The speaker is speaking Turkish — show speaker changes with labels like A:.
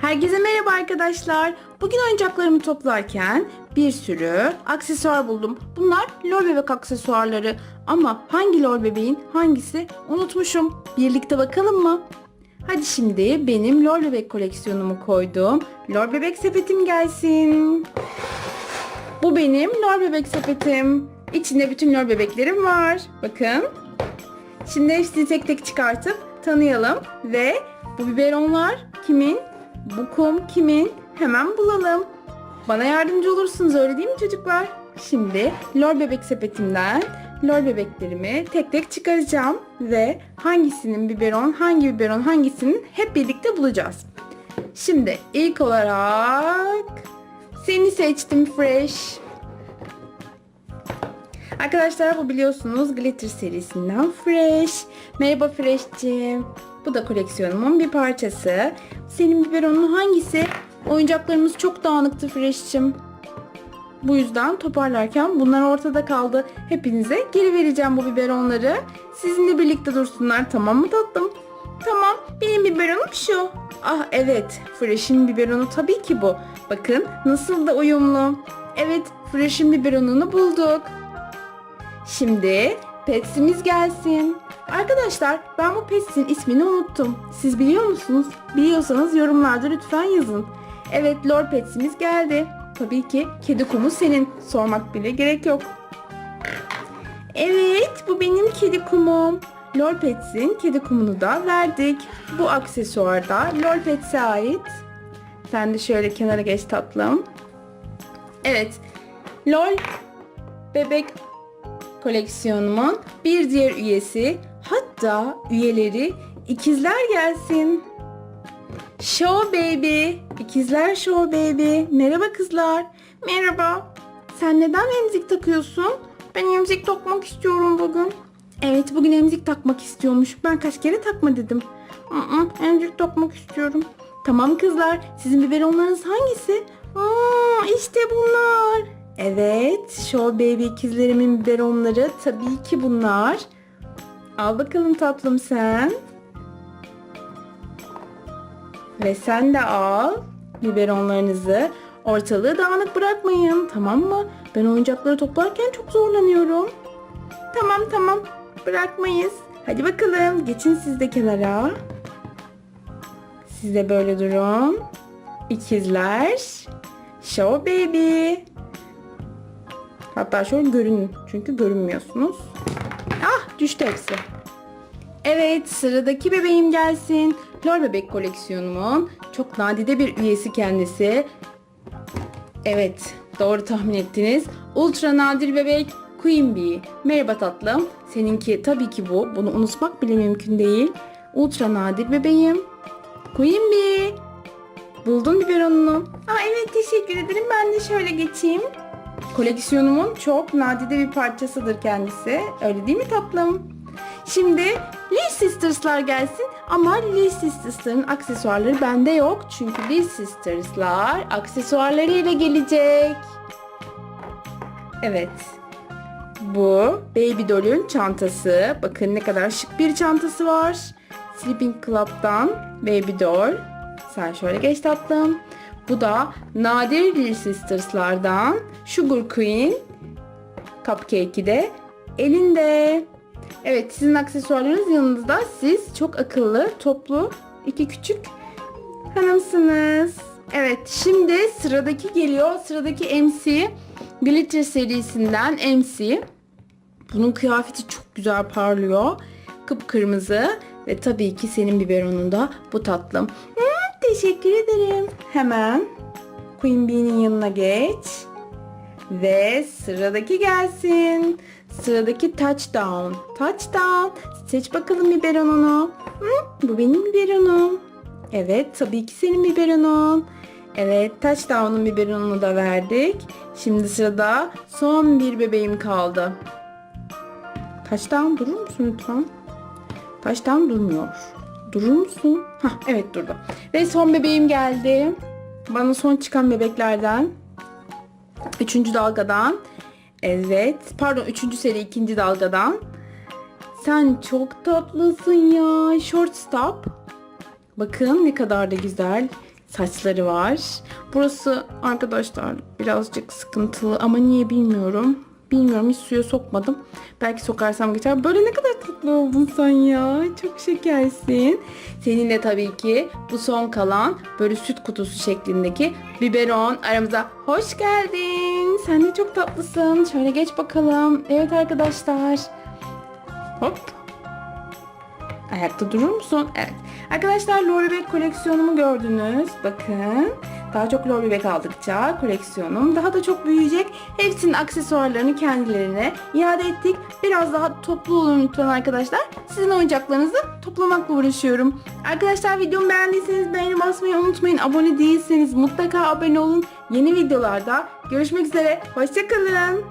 A: Herkese merhaba arkadaşlar. Bugün oyuncaklarımı toplarken bir sürü aksesuar buldum. Bunlar lol bebek aksesuarları. Ama hangi lol bebeğin hangisi unutmuşum. Birlikte bakalım mı? Hadi şimdi benim lol bebek koleksiyonumu koydum. Lol bebek sepetim gelsin. Bu benim lol bebek sepetim. İçinde bütün lol bebeklerim var. Bakın. Şimdi hepsini tek tek çıkartıp tanıyalım ve bu biberonlar kimin? Bu kum kimin? Hemen bulalım. Bana yardımcı olursunuz öyle değil mi çocuklar? Şimdi lor bebek sepetimden lor bebeklerimi tek tek çıkaracağım ve hangisinin biberon, hangi biberon hangisinin hep birlikte bulacağız. Şimdi ilk olarak seni seçtim Fresh. Arkadaşlar bu biliyorsunuz Glitter serisinden Fresh. Merhaba Fresh'cim. Bu da koleksiyonumun bir parçası. Senin biberonun hangisi? Oyuncaklarımız çok dağınıktı Fresh'cim. Bu yüzden toparlarken bunlar ortada kaldı. Hepinize geri vereceğim bu biberonları. Sizinle birlikte dursunlar tamam mı tatlım? Tamam benim biberonum şu. Ah evet Fresh'in biberonu tabii ki bu. Bakın nasıl da uyumlu. Evet Fresh'in biberonunu bulduk. Şimdi Pets'imiz gelsin. Arkadaşlar ben bu Pets'in ismini unuttum. Siz biliyor musunuz? Biliyorsanız yorumlarda lütfen yazın. Evet Lord Pets'imiz geldi. Tabii ki kedi kumu senin. Sormak bile gerek yok. Evet bu benim kedi kumum. Lord Pets'in kedi kumunu da verdik. Bu aksesuar da Lord Pets'e ait. Sen de şöyle kenara geç tatlım. Evet. LOL bebek koleksiyonumun bir diğer üyesi hatta üyeleri ikizler gelsin. Show Baby, ikizler Show Baby. Merhaba kızlar. Merhaba. Sen neden emzik takıyorsun? Ben emzik takmak istiyorum bugün. Evet bugün emzik takmak istiyormuş. Ben kaç kere takma dedim. Aa, emzik takmak istiyorum. Tamam kızlar. Sizin biberonlarınız hangisi? Aa, işte bunlar. Evet, Show Baby ikizlerimin biberonları tabii ki bunlar. Al bakalım tatlım sen. Ve sen de al biberonlarınızı. Ortalığı dağınık bırakmayın tamam mı? Ben oyuncakları toplarken çok zorlanıyorum. Tamam tamam bırakmayız. Hadi bakalım geçin siz de kenara. Siz de böyle durun. İkizler. Show Baby. Hatta şöyle görünün. Çünkü görünmüyorsunuz. Ah düştü hepsi. Evet sıradaki bebeğim gelsin. Lor bebek koleksiyonumun çok nadide bir üyesi kendisi. Evet doğru tahmin ettiniz. Ultra nadir bebek Queen Bee. Merhaba tatlım. Seninki tabii ki bu. Bunu unutmak bile mümkün değil. Ultra nadir bebeğim. Queen Bee. Buldun biberonunu. Aa evet teşekkür ederim. Ben de şöyle geçeyim. Koleksiyonumun çok nadide bir parçasıdır kendisi. Öyle değil mi tatlım? Şimdi Lee Sisters'lar gelsin ama Lee Sisters'ların aksesuarları bende yok. Çünkü Lee Sisters'lar aksesuarlarıyla gelecek. Evet. Bu Baby Doll'ün çantası. Bakın ne kadar şık bir çantası var. Sleeping Club'dan Baby Doll. Sen şöyle geç tatlım. Bu da nadir Little Sisters'lardan Sugar Queen Cupcake'i de elinde. Evet sizin aksesuarlarınız yanınızda. Siz çok akıllı, toplu, iki küçük hanımsınız. Evet şimdi sıradaki geliyor. Sıradaki MC Glitter serisinden MC. Bunun kıyafeti çok güzel parlıyor. Kıpkırmızı ve tabii ki senin biberonunda bu tatlım. Hmm, teşekkür ederim. Hemen Queen Bee'nin yanına geç. Ve sıradaki gelsin. Sıradaki touchdown. Touchdown. Seç bakalım biberonunu. Hı, bu benim biberonum. Evet tabii ki senin biberonun. Evet touchdown'un biberonunu da verdik. Şimdi sırada son bir bebeğim kaldı. Touchdown durur musun lütfen? Touchdown durmuyor. Durur musun? Hah evet durdu. Ve son bebeğim geldi. Bana son çıkan bebeklerden. Üçüncü dalgadan. Evet. Pardon üçüncü seri ikinci dalgadan. Sen çok tatlısın ya. Short stop. Bakın ne kadar da güzel. saçları var. Burası arkadaşlar birazcık sıkıntılı ama niye bilmiyorum. Bilmiyorum hiç suya sokmadım. Belki sokarsam geçer. Böyle ne kadar tatlı oldun sen ya. Çok şekersin. Seninle tabii ki bu son kalan böyle süt kutusu şeklindeki biberon aramıza hoş geldin. Sen de çok tatlısın. Şöyle geç bakalım. Evet arkadaşlar. Hop. Ayakta durur musun? Evet. Arkadaşlar Bebek koleksiyonumu gördünüz. Bakın. Daha çok Lol Bebek aldıkça koleksiyonum daha da çok büyüyecek. Hepsinin aksesuarlarını kendilerine iade ettik. Biraz daha toplu olun lütfen arkadaşlar. Sizin oyuncaklarınızı toplamakla uğraşıyorum. Arkadaşlar videomu beğendiyseniz beğeni basmayı unutmayın. Abone değilseniz mutlaka abone olun. Yeni videolarda görüşmek üzere. Hoşçakalın.